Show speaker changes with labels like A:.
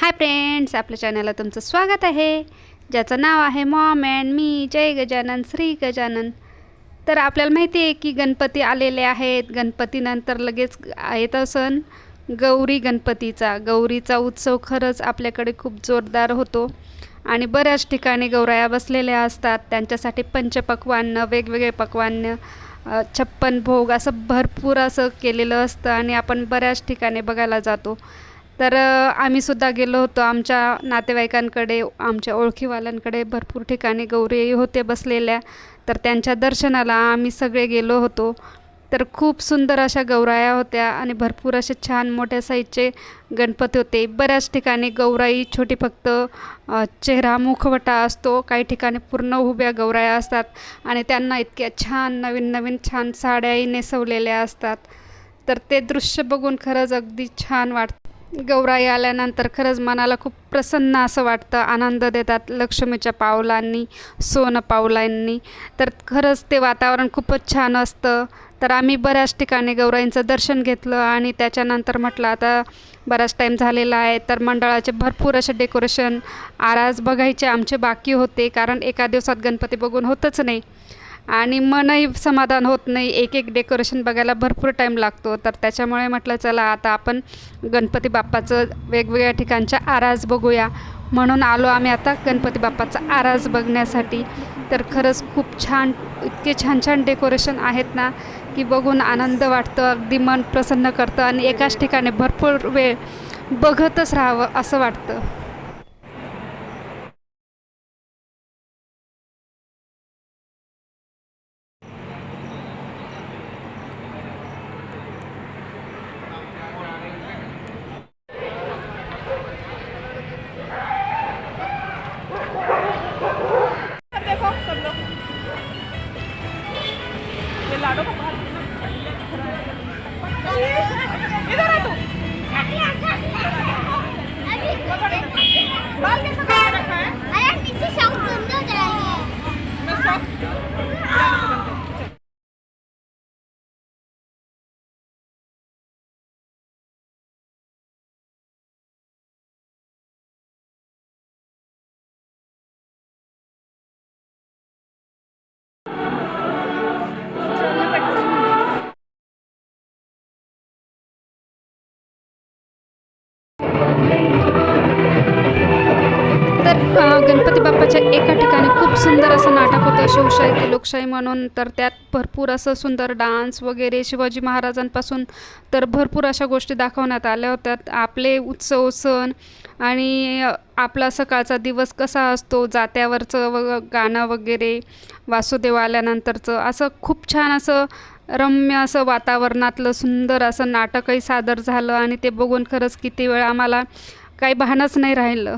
A: Hi friends आपल्या चॅनलला तुमचं स्वागत आहे. ज्याचं नाव आहे mom and me Jai Gajanan Shri Gajanan. तर आपल्याला माहिती आहे की गणपती आलेले आहेत. गणपतीनंतर लगेच येतो सण गौरी गणपतीचा. गौरीचा उत्सव खरंच आपल्याकडे खूप जोरदार होतो. आणि बऱ्याच ठिकाणी गौराया बसलेल्या असतात. त्यांच्यासाठी पंचपक्वान्न वेगवेगळे पक्वान्न छप्पन भोग असं भरपूर असं केलेलं असतं. आणि आपण बऱ्याच ठिकाणी बघायला जातो. तर आम्हीसुद्धा गेलो होतो. आमच्या नातेवाईकांकडे आमच्या ओळखीवाल्यांकडे भरपूर ठिकाणी गौरी होते बसलेल्या. तर त्यांच्या दर्शनाला आम्ही सगळे गेलो होतो. तर खूप सुंदर अशा गौराया होत्या आणि भरपूर असे छान मोठ्या साईजचे गणपती होते. बऱ्याच ठिकाणी गौराई छोटी फक्त चेहरा मुखवटा असतो. काही ठिकाणी पूर्ण उभ्या गौराया असतात आणि त्यांना इतक्या छान नवीन नवीन छान साड्याही नेसवलेल्या असतात. तर ते दृश्य बघून खरंच अगदी छान वाटतं. गौराई आल्यानंतर खरंच मनाला खूप प्रसन्न असं वाटतं. आनंद देतात लक्ष्मीच्या पावलांनी सोनं पावलांनी. तर खरंच ते वातावरण खूपच छान असतं. तर आम्ही बऱ्याच ठिकाणी गौराईंचं दर्शन घेतलं आणि त्याच्यानंतर म्हटलं आता बराच टाईम झालेला आहे. तर मंडळाचे भरपूर असे डेकोरेशन आरास बघायचे आमचे बाकी होते. कारण एका दिवसात गणपती बघून होतच नाही. आणि मनही समाधान होत नाही. एक एक डेकोरेशन बघायला भरपूर टाईम लागतो. तर त्याच्यामुळे म्हटलं चला आता आपण गणपती बाप्पाचं वेगवेगळ्या ठिकाणच्या आरास बघूया. म्हणून आलो आम्ही आता गणपती बाप्पाचा आरास बघण्यासाठी. तर खरंच खूप छान इतके छान छान डेकोरेशन आहेत ना की बघून आनंद वाटतं अगदी मन प्रसन्न करतं आणि एकाच ठिकाणी भरपूर वेळ बघतच राहावं असं वाटतं.
B: Nhìn là nó không
A: तर गणपती बाप्पाच्या एका ठिकाणी खूप सुंदर असं नाटक होतं. शिवशाही ते लोकशाही म्हणून तर त्यात भरपूर असं सुंदर डान्स वगैरे शिवाजी महाराजांपासून तर भरपूर अशा गोष्टी दाखवण्यात आल्या होत्या. आपले उत्सव सण आणि आपला सकाळचा दिवस कसा असतो जात्यावरचं व गाणं वगैरे वासुदेव आल्यानंतरचं असं खूप छान असं रम्य असं वातावरणातलं सुंदर असं नाटकही सादर झालं आणि ते बघून खरंच किती वेळ आम्हाला काही भानच नाही राहिलं.